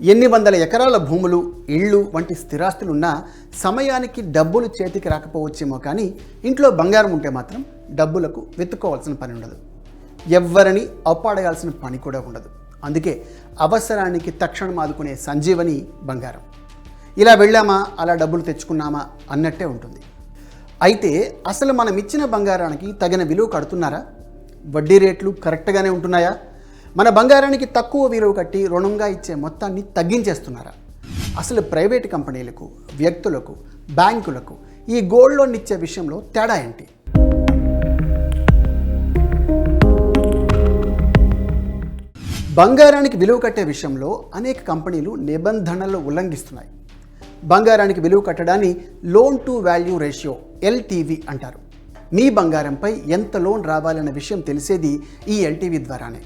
ఎన్ని వందల ఎకరాల భూములు ఇళ్ళు వంటి స్థిరాస్తులున్నా సమయానికి డబ్బులు చేతికి రాకపోవచ్చేమో కానీ ఇంట్లో బంగారం ఉంటే మాత్రం డబ్బులకు వెతుక్కోవాల్సిన పని ఉండదు. ఎవ్వరిని అప్పాడగాల్సిన పని కూడా ఉండదు. అందుకే అవసరానికి తక్షణం ఆదుకునే సంజీవని బంగారం. ఇలా వెళ్ళామా అలా డబ్బులు తెచ్చుకున్నామా అన్నట్టే ఉంటుంది. అయితే అసలు మనం ఇచ్చిన బంగారానికి తగిన విలువ కడుతున్నారా? వడ్డీ రేట్లు కరెక్ట్గానే ఉంటున్నాయా? మన బంగారానికి తక్కువ విలువ కట్టి రుణంగా ఇచ్చే మొత్తాన్ని తగ్గించేస్తున్నారా? అసలు ప్రైవేట్ కంపెనీలకు వ్యక్తులకు బ్యాంకులకు ఈ గోల్డ్ లోన్ ఇచ్చే విషయంలో తేడా ఏంటి? బంగారానికి విలువ కట్టే విషయంలో అనేక కంపెనీలు నిబంధనలు ఉల్లంఘిస్తున్నాయి. బంగారానికి విలువ కట్టడాన్ని loan to value ratio LTV అంటారు. మీ బంగారంపై ఎంత లోన్ రావాలన్న విషయం తెలిసేది ఈ ఎల్టీవీ ద్వారానే.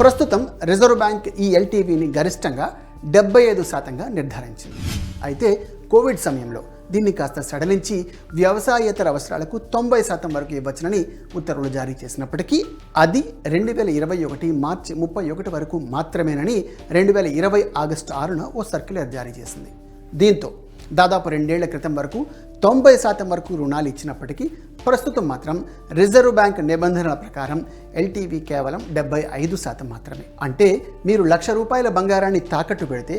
ప్రస్తుతం రిజర్వ్ బ్యాంక్ ఈ ఎల్టీవీని గరిష్టంగా డెబ్బై ఐదు శాతంగా నిర్ధారించింది. అయితే కోవిడ్ సమయంలో దీన్ని కాస్త సడలించి వ్యవసాయేతర అవసరాలకు తొంభై శాతం వరకు ఇవ్వచ్చునని ఉత్తర్వులు జారీ చేసినప్పటికీ అది రెండు వేల ఇరవై ఒకటి మార్చి ముప్పై ఒకటి వరకు మాత్రమేనని రెండు వేల ఇరవై ఆగస్టు ఆరున ఓ సర్క్యులర్ జారీ చేసింది. దీంతో దాదాపు రెండేళ్ళ క్రితం వరకు తొంభై శాతం వరకు రుణాలు ఇచ్చినప్పటికీ ప్రస్తుతం మాత్రం రిజర్వ్ బ్యాంక్ నిబంధనల ప్రకారం ఎల్టీవీ కేవలం డెబ్బై ఐదు శాతం మాత్రమే. అంటే మీరు లక్ష రూపాయల బంగారాన్ని తాకట్టు పెడితే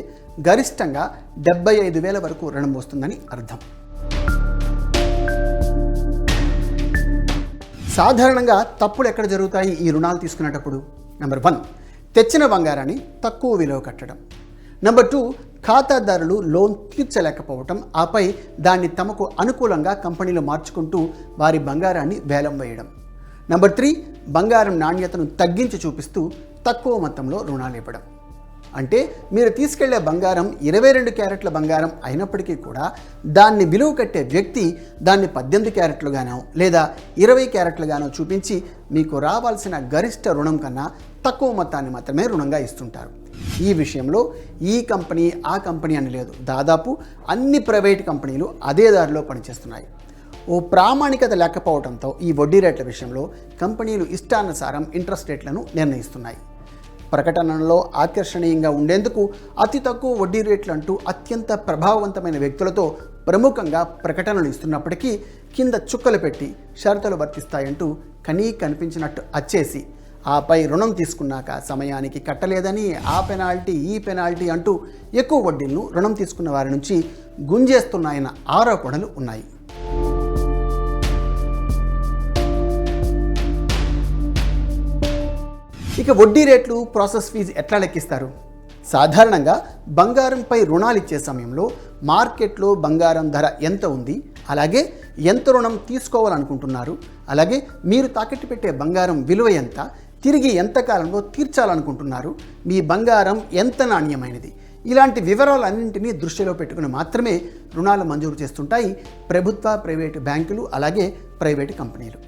గరిష్టంగా డెబ్బై ఐదు వేల వరకు రుణం వస్తుందని అర్థం. సాధారణంగా తప్పులు ఎక్కడ జరుగుతాయి? ఈ రుణాలు తీసుకునేటప్పుడు. నెంబర్ వన్ తెచ్చిన బంగారాన్ని తక్కువ విలువ కట్టడం. నెంబర్ టూ ఖాతాదారులు లోన్ తీర్చలేకపోవటం ఆపై దాన్ని తమకు అనుకూలంగా కంపెనీలు మార్చుకుంటూ వారి బంగారాన్ని వేలం వేయడం. నెంబర్ త్రీ బంగారం నాణ్యతను తగ్గించి చూపిస్తూ తక్కువ మొత్తంలో రుణాలు ఇవ్వడం. అంటే మీరు తీసుకెళ్ళే బంగారం ఇరవై రెండు క్యారెట్ల బంగారం అయినప్పటికీ కూడా దాన్ని విలువ కట్టే వ్యక్తి దాన్ని పద్దెనిమిది క్యారెట్లుగానో లేదా ఇరవై క్యారెట్లుగానో చూపించి మీకు రావాల్సిన గరిష్ట రుణం కన్నా తక్కువ మొత్తాన్ని మాత్రమే రుణంగా ఇస్తుంటారు. ఈ విషయంలో ఈ కంపెనీ ఆ కంపెనీ అని లేదు. దాదాపు అన్ని ప్రైవేట్ కంపెనీలు అదే దారిలో పనిచేస్తున్నాయి. ఓ ప్రామాణికత లేకపోవడంతో ఈ వడ్డీ రేట్ల విషయంలో కంపెనీలు ఇష్టానుసారం ఇంట్రెస్ట్ రేట్లను నిర్ణయిస్తున్నాయి. ప్రకటనలో ఆకర్షణీయంగా ఉండేందుకు అతి తక్కువ వడ్డీ రేట్లు అంటూ అత్యంత ప్రభావవంతమైన వ్యక్తులతో ప్రముఖంగా ప్రకటనలు ఇస్తున్నప్పటికీ కింద చుక్కలు పెట్టి షరతులు వర్తిస్తాయంటూ కనీ కనిపించినట్టు అచ్చేసి ఆపై రుణం తీసుకున్నాక సమయానికి కట్టలేదని ఆ పెనాల్టీ ఈ పెనాల్టీ అంటూ ఎక్కువ వడ్డీలను రుణం తీసుకున్న వారి నుంచి గుంజేస్తున్నాయన్న ఆరోపణలు ఉన్నాయి. ఇక వడ్డీ రేట్లు ప్రాసెస్ ఫీజు ఎట్లా లెక్కిస్తారు? సాధారణంగా బంగారంపై రుణాలు ఇచ్చే సమయంలో మార్కెట్లో బంగారం ధర ఎంత ఉంది? అలాగే ఎంత రుణం తీసుకోవాలనుకుంటున్నారు? అలాగే మీరు తాకట్టు పెట్టే బంగారం విలువ ఎంత? తిరిగి ఎంత కాలంలో తీర్చాలనుకుంటున్నారు? మీ బంగారం ఎంత నాణ్యమైనది? ఇలాంటి వివరాలన్నింటినీ దృష్టిలో పెట్టుకుని మాత్రమే రుణాలు మంజూరు చేస్తుంటాయి ప్రభుత్వ ప్రైవేటు బ్యాంకులు అలాగే ప్రైవేటు కంపెనీలు.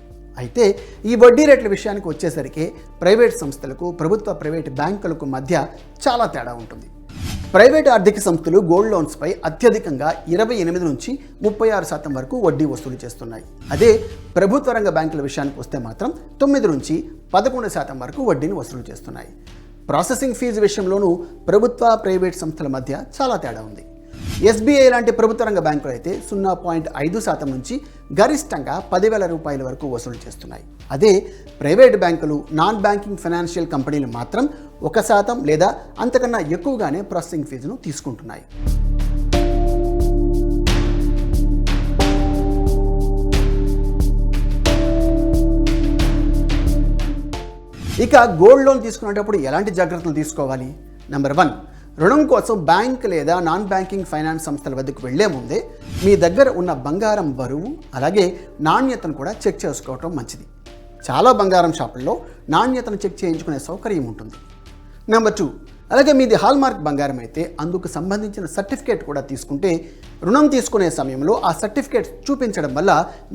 అయితే ఈ వడ్డీ రేట్ల విషయానికి వచ్చేసరికి ప్రైవేట్ సంస్థలకు ప్రభుత్వ ప్రైవేట్ బ్యాంకులకు మధ్య చాలా తేడా ఉంటుంది. ప్రైవేట్ ఆర్థిక సంస్థలు గోల్డ్ లోన్స్పై అత్యధికంగా ఇరవై ఎనిమిది నుంచి ముప్పై ఆరు శాతం వరకు వడ్డీ వసూలు చేస్తున్నాయి. అదే ప్రభుత్వ రంగ బ్యాంకుల విషయానికి వస్తే మాత్రం తొమ్మిది నుంచి పదకొండు శాతం వరకు వడ్డీని వసూలు చేస్తున్నాయి. ప్రాసెసింగ్ ఫీజు విషయంలోనూ ప్రభుత్వ ప్రైవేట్ సంస్థల మధ్య చాలా తేడా ఉంది. ఎస్బీఐ లాంటి ప్రభుత్వ రంగ బ్యాంకులు అయితే సున్నా పాయింట్ ఐదు శాతం నుంచి గరిష్టంగా పదివేల రూపాయల వరకు వసూలు చేస్తున్నాయి. అదే ప్రైవేట్ బ్యాంకులు నాన్ బ్యాంకింగ్ ఫైనాన్షియల్ కంపెనీలు మాత్రం ఒక శాతం లేదా అంతకన్నా ఎక్కువగానే ప్రాసెసింగ్ ఫీజును తీసుకుంటున్నాయి. ఇక గోల్డ్ లోన్ తీసుకునేటప్పుడు ఎలాంటి జాగ్రత్తలు తీసుకోవాలి? నెంబర్ వన్ రుణం కోసం బ్యాంక్ లేదా నాన్ బ్యాంకింగ్ ఫైనాన్స్ సంస్థల వద్దకు వెళ్ళే ముందే మీ దగ్గర ఉన్న బంగారం బరువు అలాగే నాణ్యతను కూడా చెక్ చేసుకోవటం మంచిది. చాలా బంగారం షాపుల్లో నాణ్యతను చెక్ చేయించుకునే సౌకర్యం ఉంటుంది. నెంబర్ టూ అలాగే మీది హాల్మార్క్ బంగారం అయితే అందుకు సంబంధించిన సర్టిఫికేట్ కూడా తీసుకుంటే రుణం తీసుకునే సమయంలో ఆ సర్టిఫికేట్ చూపించడం వల్ల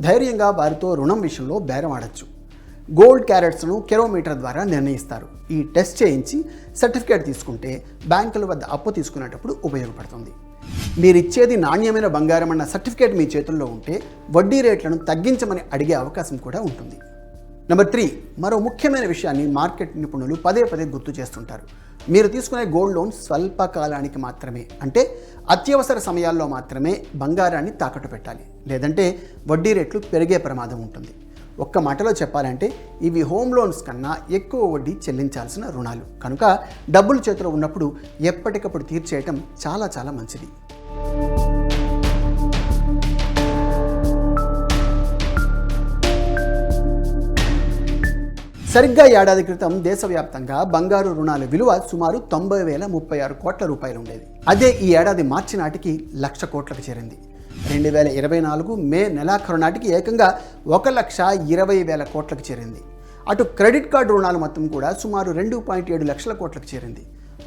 ధైర్యంగా వారితో రుణం విషయంలో బేరం ఆడచ్చు. గోల్డ్ క్యారెట్స్ను కిలోమీటర్ ద్వారా నిర్ణయిస్తారు. ఈ టెస్ట్ చేయించి సర్టిఫికేట్ తీసుకుంటే బ్యాంకుల వద్ద అప్పు తీసుకునేటప్పుడు ఉపయోగపడుతుంది. మీరు ఇచ్చేది నాణ్యమైన బంగారం అన్న సర్టిఫికేట్ మీ చేతుల్లో ఉంటే వడ్డీ రేట్లను తగ్గించమని అడిగే అవకాశం కూడా ఉంటుంది. నెంబర్ త్రీ మరో ముఖ్యమైన విషయాన్ని మార్కెట్ నిపుణులు పదే పదే గుర్తు చేస్తుంటారు. మీరు తీసుకునే గోల్డ్ లోన్ స్వల్పకాలానికి మాత్రమే అంటే అత్యవసర సమయాల్లో మాత్రమే బంగారాన్ని తాకట్టు పెట్టాలి. లేదంటే వడ్డీ రేట్లు పెరిగే ప్రమాదం ఉంటుంది. ఒక్క మాటలో చెప్పాలంటే ఇవి హోమ్ లోన్స్ కన్నా ఎక్కువ వడ్డీ చెల్లించాల్సిన రుణాలు. కనుక డబ్బులు చేతిలో ఉన్నప్పుడు ఎప్పటికప్పుడు తీర్చేయటం చాలా చాలా మంచిది. సరిగ్గా ఏడాది క్రితం దేశవ్యాప్తంగా బంగారు రుణాల విలువ సుమారు తొంభై వేల ముప్పై ఆరు కోట్ల రూపాయలు ఉండేది. అదే ఈ ఏడాది మార్చి నాటికి లక్ష కోట్లకు చేరింది. రెండు వేల ఇరవై నాలుగు మే నెలాఖరు నాటికి ఏకంగా ఒక లక్ష ఇరవై వేల కోట్లకు చేరింది. అటు క్రెడిట్ కార్డు రుణాల మొత్తం కూడా సుమారు రెండు పాయింట్ ఏడు లక్షల కోట్లకు చేరింది.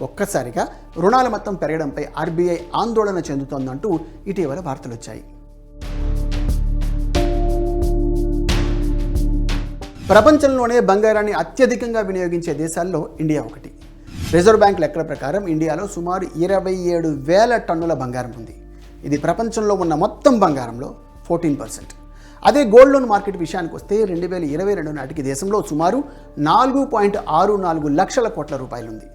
ఒక్కసారిగా రుణాల మొత్తం పెరగడంపై ఆర్బీఐ ఆందోళన చెందుతోందంటూ ఇటీవల వార్తలు వచ్చాయి ప్రపంచంలోనే బంగారాన్ని అత్యధికంగా వినియోగించే దేశాల్లో ఇండియా ఒకటి. రిజర్వ్ బ్యాంక్ లెక్కల ప్రకారం ఇండియాలో సుమారు ఇరవై ఏడు వేల టన్నుల బంగారం ఉంది. ఇది ప్రపంచంలో ఉన్న మొత్తం బంగారంలో ఫోర్టీన్ పర్సెంట్. అదే గోల్డ్ లోన్ మార్కెట్ విషయానికి వస్తే రెండు వేల ఇరవై రెండు నాటికి దేశంలో సుమారు నాలుగు పాయింట్ ఆరు నాలుగు లక్షల కోట్ల రూపాయలు ఉంది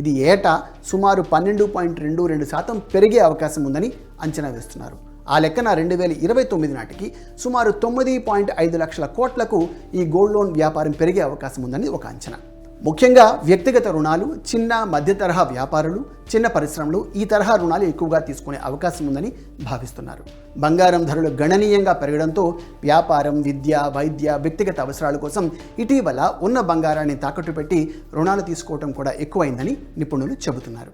ఇది ఏటా సుమారు పన్నెండు పాయింట్ రెండు రెండు శాతం పెరిగే అవకాశం ఉందని అంచనా వేస్తున్నారు. ఆ లెక్కన రెండు వేల ఇరవై తొమ్మిది నాటికి సుమారు తొమ్మిది పాయింట్ ఐదు లక్షల కోట్లకు ఈ గోల్డ్ లోన్ వ్యాపారం పెరిగే అవకాశం ఉందని ఒక అంచనా. ముఖ్యంగా వ్యక్తిగత రుణాలు చిన్న మధ్య తరహా వ్యాపారులు చిన్న పరిశ్రమలు ఈ తరహా రుణాలు ఎక్కువగా తీసుకునే అవకాశం ఉందని భావిస్తున్నారు. బంగారం ధరలు గణనీయంగా పెరగడంతో వ్యాపారం విద్య వైద్య వ్యక్తిగత అవసరాల కోసం ఇటీవల ఉన్న బంగారాన్ని తాకట్టు పెట్టి రుణాలు తీసుకోవడం కూడా ఎక్కువైందని నిపుణులు చెబుతున్నారు.